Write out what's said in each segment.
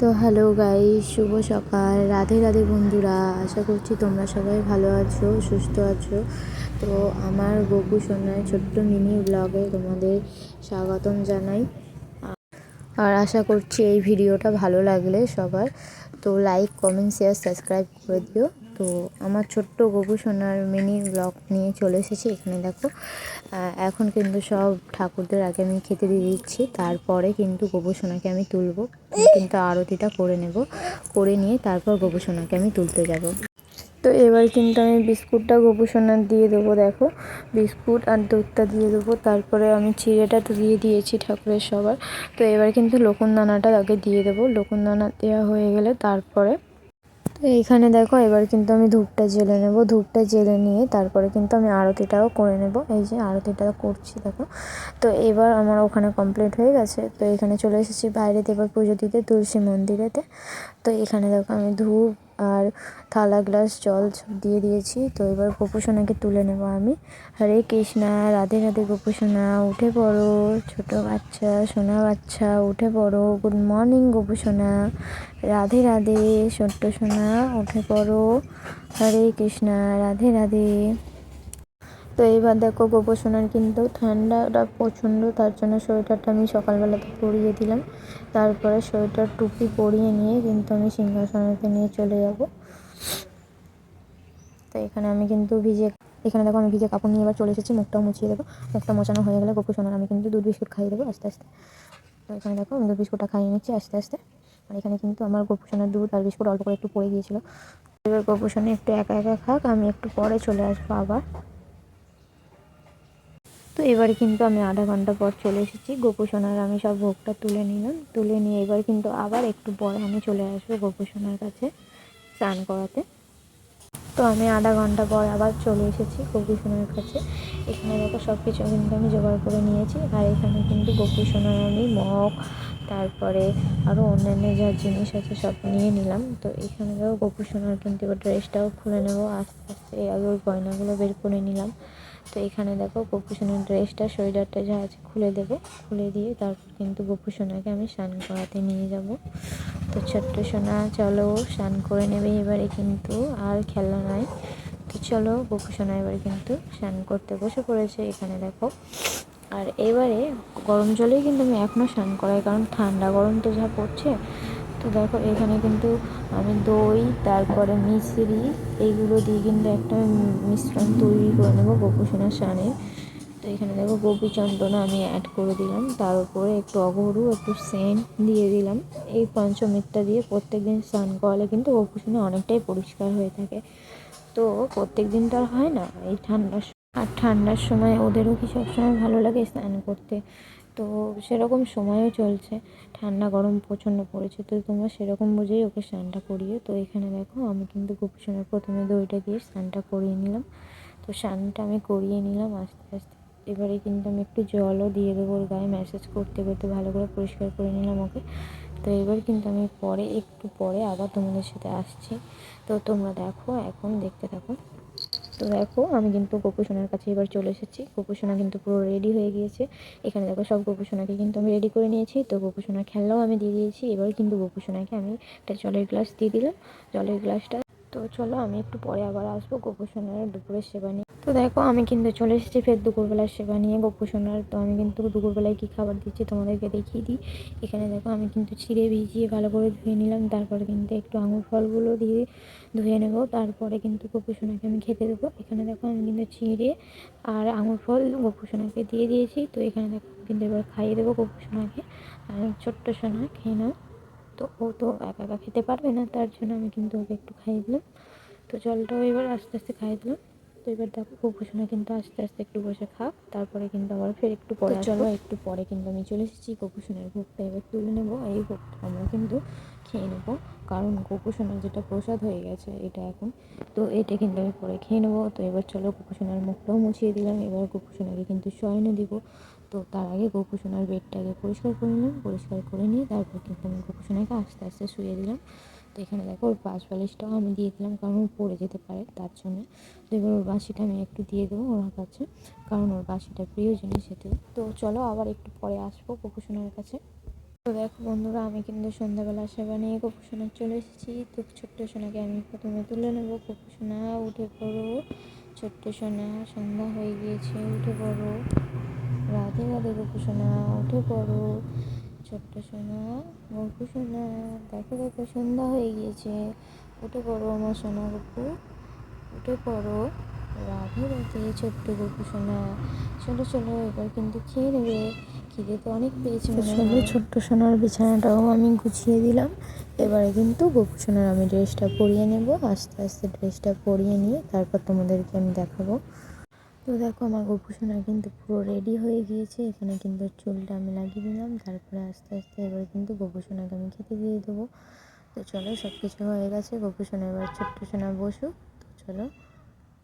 তো hello guy শুভ সকাল। রাধে রাধে বন্ধুরা, আশা করছি তোমরা সবাই ভালো আছো, সুস্থ আছো। তো আমার বকু সোনার ছোট্ট মিনি ব্লগে তোমাদের স্বাগতম জানাই। আর আশা করছি এই ভিডিওটা ভালো লাগলে সবার। তো লাইক কমেন্ট শেয়ার সাবস্ক্রাইব করে দিও। তো আমার ছোট্ট গবু সোনার মিনি ব্লগ নিয়ে চলে এসেছি এখানে দেখো। এখন কিন্তু সব ঠাকুরদের আগে আমি খেতে দিয়ে দিচ্ছি, তারপরে কিন্তু গবু সোনাকে আমি তুলবো। কিন্তু আরতিটা করে নেব, করে নিয়ে তারপর গবু সোনাকে আমি তুলতে যাব। তো এবার কিন্তু আমি বিস্কুটটা গবু সোনার দিয়ে দেবো, দেখো। বিস্কুট আর দুধটা দিয়ে দেবো, তারপরে আমি চিড়েটা তো দিয়ে দিয়েছি ঠাকুরের সবার। তো এবার কিন্তু লোকন দানাটা আগে দিয়ে দেবো। লোকন দানা দেওয়া হয়ে গেলে তারপরে তো এইখানে দেখো, এবার কিন্তু আমি ধূপটা জেলে নেব। ধূপটা জেলে নিয়ে তারপরে কিন্তু আমি আরতিটাও করে নেব। এই যে আরতিটা করছি, দেখো। তো এবার আমার ওখানে কমপ্লিট হয়ে গেছে। তো এখানে চলে এসেছি। বাইরেতে এবার পুজো দিতে, তুলসী মন্দিরেতে। তো এখানে দেখো আমি ধূপ আর থালা গ্লাস, জল দিয়ে দিয়েছি। তো এবার গোপুসোনাকে তুলে নেব আমি। হরে কৃষ্ণা, রাধে রাধে গোপুসোনা, উঠে পড়ো। ছোট বাচ্চা, সোনা বাচ্চা, উঠে পড়ো। গুড মর্নিং গোপুসোনা। রাধে রাধে, ছোট্ট সোনা, উঠে পড়ো। হরে কৃষ্ণা, রাধে রাধে। তো এবার দেখো গোপসোনার কিন্তু ঠান্ডাটা প্রচণ্ড, তার জন্য সোয়েটারটা আমি সকালবেলাতে পরিয়ে দিলাম। তারপরে সোয়েটার টুপি পরিয়ে নিয়ে কিন্তু আমি সিংহাসনেতে নিয়ে চলে যাব। তো এখানে আমি কিন্তু ভিজে, এখানে দেখো আমি ভিজে কাপড় নিয়ে এবার চলে এসেছি, মুখটাও মুছিয়ে দেবো। মুখটা মোচানো হয়ে গেলে গোপসোনার আমি কিন্তু দুধ বিস্কুট খাইয়ে দেবো আস্তে আস্তে। তো এখানে দেখো আমি দুধ বিস্কুটটা খাইয়ে নিচ্ছি আস্তে আস্তে। আর এখানে কিন্তু আমার গোপসোনার দুধ আর বিস্কুট অল্প করে একটু পড়ে গিয়েছিল এবার গোপসোনা একটু একা একা খাক, আমি একটু পরে চলে আসব আবার। তো এবারে কিন্তু আমি আধা ঘণ্টা পর চলে এসেছি। গোপুসোনার আমি সব ভোগটা তুলে নিলাম। তুলে নিয়ে এবার কিন্তু আবার একটু পরে আমি চলে আসব গোপুসোনার কাছে স্নান করাতে। তো আমি আধা ঘণ্টা পর আবার চলে এসেছি গোপুসোনার কাছে। এখানে দেখো সব কিছু কিন্তু আমি জোগাড় করে নিয়েছি। আর এখানে কিন্তু গোপুসোনার আমি মগ, তারপরে আরও অন্যান্য যা জিনিস আছে সব নিয়ে নিলাম। তো এখানে দেখো গোপুসোনার কিন্তু এবার ড্রেসটাও খুলে নেব। আস্তে আস্তে আগে ওই গয়নাগুলো বের করে নিলাম। তো এখানে দেখো গোপুসোনার ড্রেসটা, সোয়েটারটা যা আছে খুলে দেবো। খুলে দিয়ে তারপর কিন্তু গোপুসোনাকে আমি স্নান করাতে নিয়ে যাব। তো ছোট্ট সোনা, চলো স্নান করে নেবে এবারে কিন্তু, আর খেলা নাই। তো চলো গোপুসোনা এবারে কিন্তু স্নান করতে বসে পড়েছে এখানে দেখো। আর এবারে গরম জলেই কিন্তু আমি এখনও স্নান করাই, কারণ ঠান্ডা গরম তো যা পড়ছে। তো দেখো, এখানে কিন্তু আমি দই, তারপরে মিশ্রি এইগুলো দিয়ে কিন্তু একটা মিশ্রণ তৈরি করে নেব গোপুসোনার স্নানের তো এখানে দেখো গোপী চন্দনা আমি অ্যাড করে দিলাম। তার উপরে একটু অগরু, একটু সেন্ট দিয়ে দিলাম। এই পঞ্চমিকটা দিয়ে প্রত্যেক দিন স্নান করালে কিন্তু গোপুসোনা অনেকটাই পরিষ্কার হয়ে থাকে। তো প্রত্যেক দিন তো আর হয় না, এই ঠান্ডার আর ঠান্ডার সময় ওদেরও কি সবসময় ভালো লাগে স্নান করতে? তো সেরকম সময়ও চলছে। ঠান্ডা, গরম প্রচণ্ড পড়েছে। তো তোমরা সেরকম বুঝেই ওকে স্নানটা করিয়ে, তো এখানে দেখো আমি কিন্তু গোপুসোনার প্রথমে দইটা দিয়ে স্নানটা করিয়ে নিলাম। তো স্নানটা আমি করিয়ে নিলাম আস্তে আস্তে। এবারে কিন্তু আমি একটু জলও দিয়ে দেবো ওর গায়ে, ম্যাসেজ করতে করতে ভালো করে পরিষ্কার করে নিলাম ওকে। তো এবার কিন্তু আমি পরে, একটু পরে আবার তোমাদের সাথে আসছি। তো তোমরা দেখো, এখন দেখতে থাকো। তো দেখো, আমি কিন্তু গোপুসোনার কাছে এবার চলে এসেছি। গোপুসোনা কিন্তু পুরো রেডি হয়ে গিয়েছে। এখানে দেখো, সব গোপুসোনাকে কিন্তু আমি রেডি করে নিয়েছি। তো গোপুসোনার খেলনাও আমি দিয়ে দিয়েছি। এবার কিন্তু গোপুসোনাকে আমি একটা জলের গ্লাস দিয়ে দিলাম। জলের গ্লাসটা তো চলো, আমি একটু পরে আবার আসব। গোপুসোনার দুপুরের সেবা নিয়ে। তো দেখো, আমি কিন্তু চলে এসেছি ফের দুপুরবেলার সেবা নিয়ে গোপুসোনার তো আমি কিন্তু দুপুরবেলায় কী খাবার দিচ্ছি তোমাদেরকে দেখিয়ে দিই। এখানে দেখো, আমি কিন্তু ছিঁড়ে ভিজিয়ে ভালো করে ধুয়ে নিলাম। তারপরে কিন্তু একটু আঙুর ফলগুলো দিয়ে ধুয়ে নেব। তারপরে কিন্তু গোপুসোনাকে আমি খেতে দেবো। এখানে দেখো, আমি কিন্তু ছিঁড়ে আর আঙুর ফল গোপুসোনাকে দিয়ে দিয়েছি। তো এখানে দেখো কিন্তু এবার খাইয়ে দেবো গোপুসোনাকে আর ছোট্ট সোনা, খেয়ে নাও। তো ও তো একা একা খেতে পারবে না, তার জন্য আমি কিন্তু ওকে একটু খাইয়ে দিলাম। তো জলটাও এবার আস্তে আস্তে খাইয়ে দিলাম। তো এবার দেখো গোপুসোনা কিন্তু আস্তে আস্তে একটু বসে খাক তারপরে কিন্তু আবার ফের একটু পরে চলো। একটু পরে কিন্তু আমি চলে এসেছি গোপুসোনার ভোগটা। এবার তুলে নেব এই ভোগটা আমরা কিন্তু খেয়ে নেব। কারণ গোপুসোনার যেটা প্রসাদ হয়ে গেছে এটা এখন। তো এটা কিন্তু আমি পরে খেয়ে নেব। তো এবার চলো গোপুসোনার মুখটাও মুছিয়ে দিলাম। এবার গোপুসোনাকে কিন্তু শয়নে দিব। তো তার আগে গোপুসোনার বেডটাকে পরিষ্কার করে নিলাম। পরিষ্কার করে নিয়ে তারপর কিন্তু আমি গোপুসোনাকে আস্তে আস্তে শুয়ে দিলাম। তো এখানে দেখো ওর পাশ বালিশটাও আমি দিয়ে দিলাম, কারণ ও পড়ে যেতে পারে তার জন্য। তো এবার ওর বাসিটা আমি একটু দিয়ে দেবো ওর কাছে কারণ ওর বাসিটা প্রিয় জিনিস এতে তো চলো আবার একটু পরে আসব গোপুসোনার কাছে। তো দেখো বন্ধুরা, আমি কিন্তু সন্ধ্যাবেলা সেবা নিয়ে গোপুসোনা চলে এসেছি। তো ছোট্ট সোনাকে আমি প্রথমে তুলে নেব। গোপুসোনা, উঠে পড়ো। ছোট্ট সোনা, সন্ধ্যা হয়ে গিয়েছে, উঠে পড়ো। রাধে রাধে গোপুসোনা, উঠে পড়ো। ছোট্ট সোনা গোপুসোনা দেখো দেখো সন্ধ্যা হয়ে গিয়েছে। উঠে পড়ো আমার সোনা গপু উঠে পড়ো রাধে রাধে ছোট্ট গোপুসোনা চলো চলো এবার কিন্তু খেয়ে নেবে। খিদে তো অনেক পেয়েছে চলো ছোট্ট সোনার বিছানাটাও আমি গুছিয়ে দিলাম। এবারে কিন্তু গোপু সোনার আমি ড্রেসটা পরিয়ে নেব। আস্তে আস্তে ড্রেসটা পরিয়ে নিয়ে তারপর তোমাদেরকে আমি দেখাবো। তো দেখো আমার গোপু সোনা কিন্তু পুরো রেডি হয়ে গিয়েছে। এখানে কিন্তু চুলটা আমি লাগিয়ে দিলাম। তারপরে আস্তে আস্তে এবার কিন্তু গোপু সোনাকে আমি খেতে দিয়ে দেবো। তো চলো সব কিছু হয়ে গেছে। গোপু সোনা এবার ছোট্ট সোনা বসুক। তো চলো,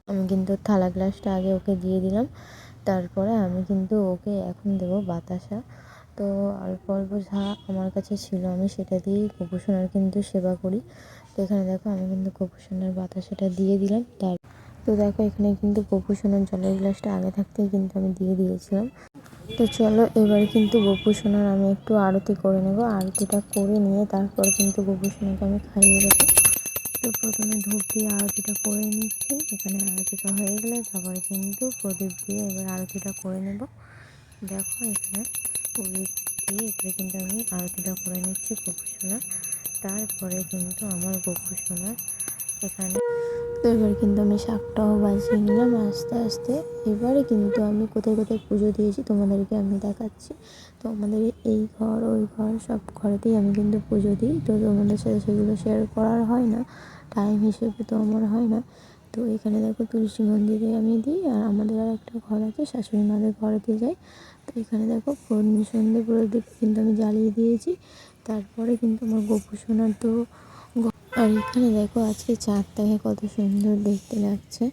আমি কিন্তু থালা গ্লাসটা আগে ওকে দিয়ে দিলাম। তারপরে আমি কিন্তু ওকে এখন দেবো বাতাসা। তো অল্প অল্প যা আমার কাছে ছিল আমি সেটা দিয়েই গোপুসোনার কিন্তু সেবা করি। তো এখানে দেখো, আমি কিন্তু গোপুসোনার বাতাসাটা দিয়ে দিলাম। তার তো দেখো, এখানে কিন্তু গোপুসোনার জলের গ্লাসটা আগে থাকতেই কিন্তু আমি দিয়ে দিয়েছিলাম। তো চলো, এবার কিন্তু গোপুসোনার আমি একটু আরতি করে নেব। আরতিটা করে নিয়ে তারপর কিন্তু গোপুসোনাকে আমি খাইয়ে দেবো। তো প্রথমে ধূপ দিয়ে আরতিটা করে নিচ্ছি। এখানে আরতিটা হয়ে গেলে তারপরে কিন্তু প্রদীপ দিয়ে এবার আরতিটা করে নেব। দেখো, এখানে প্রদীপ দিয়ে এবারে কিন্তু আমি আরতিটা করে নিচ্ছি গোপুসোনার তারপরে কিন্তু আমার গোপুসোনার এখানে তো এবার কিন্তু আমি শাকটাও বাজিয়ে নিলাম, আস্তে আস্তে। এবারে কিন্তু আমি কোথায় কোথায় পুজো দিয়েছি তোমাদেরকে আমি দেখাচ্ছি। তো আমাদের এই ঘর, ওই ঘর সব ঘরেতেই আমি কিন্তু পুজো দিই। তো তোমাদের সাথে সেগুলো শেয়ার করার হয় না টাইম হিসেবে তো আমার হয় না। তো এখানে দেখো তুলসী মন্দিরে আমি দিই আর আমাদের আর একটা ঘর আছে, শাশুড়ি মাদের ঘরেতে যাই। তো এখানে দেখো সন্ধে প্রদীপ কিন্তু আমি জ্বালিয়ে দিয়েছি। তারপরে কিন্তু আমার গোপু সোনার তো আর এখানে দেখো আজকে চাঁদটাকে কত সুন্দর দেখতে লাগছে।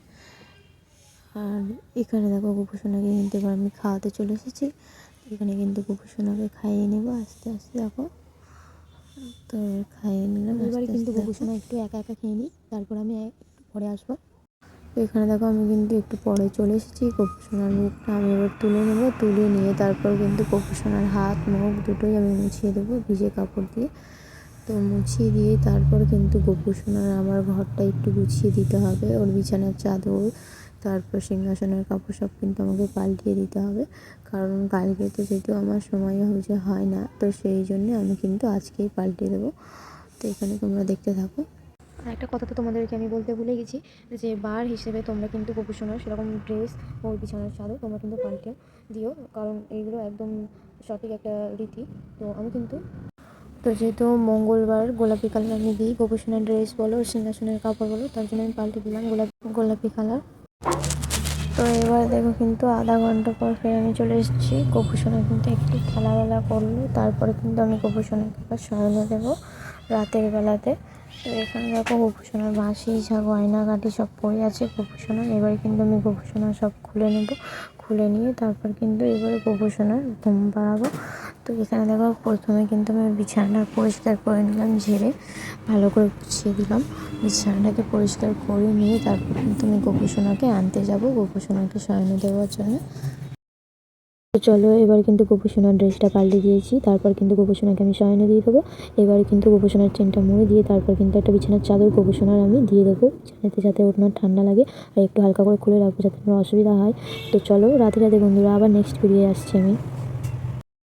আর এখানে দেখো গোপুসোনাকে কিন্তু এবার আমি খাওয়াতে চলে এসেছি। এখানে কিন্তু গোপুসোনাকে খাইয়ে নেব আস্তে আস্তে দেখো। তো খাইয়ে নিলাম এবারে কিন্তু গোপু একটু একা একা খেয়ে নিই তারপর আমি একটু পরে আসব। তো এখানে দেখো আমি কিন্তু একটু পরে চলে এসেছি গোপু মুখটা আমি এবার তুলে নেব তুলে নিয়ে তারপর কিন্তু গোপু হাত মুখ দুটোই আমি মুছিয়ে দেবো ভিজে কাপড় দিয়ে। তো মুছিয়ে দিয়ে তারপর কিন্তু গোপু সোনার আমার ঘরটা একটু গুছিয়ে দিতে হবে। ওর বিছানার চাদর, তারপর সিংহাসনের কাপড় সব কিন্তু আমাকে পাল্টিয়ে দিতে হবে। কারণ কালকে তো যেহেতু আমার সময় হয়েছে, হয় না। তো সেই জন্যে আমি কিন্তু আজকেই পাল্টিয়ে দেবো। তো এখানে তোমরা দেখতে থাকো। আর একটা কথা তো তোমাদেরকে আমি বলতে ভুলে গেছি যে বার হিসেবে তোমরা কিন্তু গোপু সোনার সেরকম ড্রেস ওর বিছানার চাদর তোমরা কিন্তু পাল্টে দিও। কারণ এইগুলো একদম সঠিক একটা রীতি। তো আমি কিন্তু তো যেহেতু মঙ্গলবার গোলাপি কালার আমি দিই গোপোষণের ড্রেস বলো, সিংহাসনের কাপড় বলো, তার জন্য আমি পাল্টে দিলাম গোলাপি গোলাপি কালার। তো এবার দেখো কিন্তু আধা ঘণ্টা পর ফের আমি চলে এসেছি। গোপোষণা কিন্তু একটু খেলাবেলা করল, তারপরে কিন্তু আমি গোপোষণাকে আবার শয়নে দেবো রাতের বেলাতে। তো এখানে দেখো গোপোষণার বাঁশি যা গয়নাগাটি সব পড়ে আছে গোপোষণার এবার কিন্তু আমি গোপোষণা সব খুলে নেব, খুলে নিয়ে তারপর কিন্তু এবারে গোপোষণার ঘুম পাড়াবো তো এখানে দেখো প্রথমে কিন্তু আমি বিছানাটা পরিষ্কার করে নিলাম, ঝেড়ে ভালো করে গুছিয়ে দিলাম। বিছানাটাকে পরিষ্কার করে নিয়ে তারপর কিন্তু আমি গোপোষণাকে আনতে যাব গোপোষণাকে শয়নে দেওয়ার জন্য। তো চলো, এবার কিন্তু গোপোষণার ড্রেসটা পাল্টে দিয়েছি, তারপর কিন্তু গোপোষণাকে আমি শয়নে দিয়ে দেবো। এবার কিন্তু গোপোষণার চেনটা মুড়ে দিয়ে তারপর কিন্তু একটা বিছানার চাদর গোপোষণার আমি দিয়ে দেবো। যাতে যাতে ওনার ঠান্ডা লাগে আর একটু হালকা করে খুলে রাখব যাতে কোনো অসুবিধা হয়। তো চলো রাতে রাতে বন্ধুরা, আবার নেক্সট ভিডিও আসছি আমি।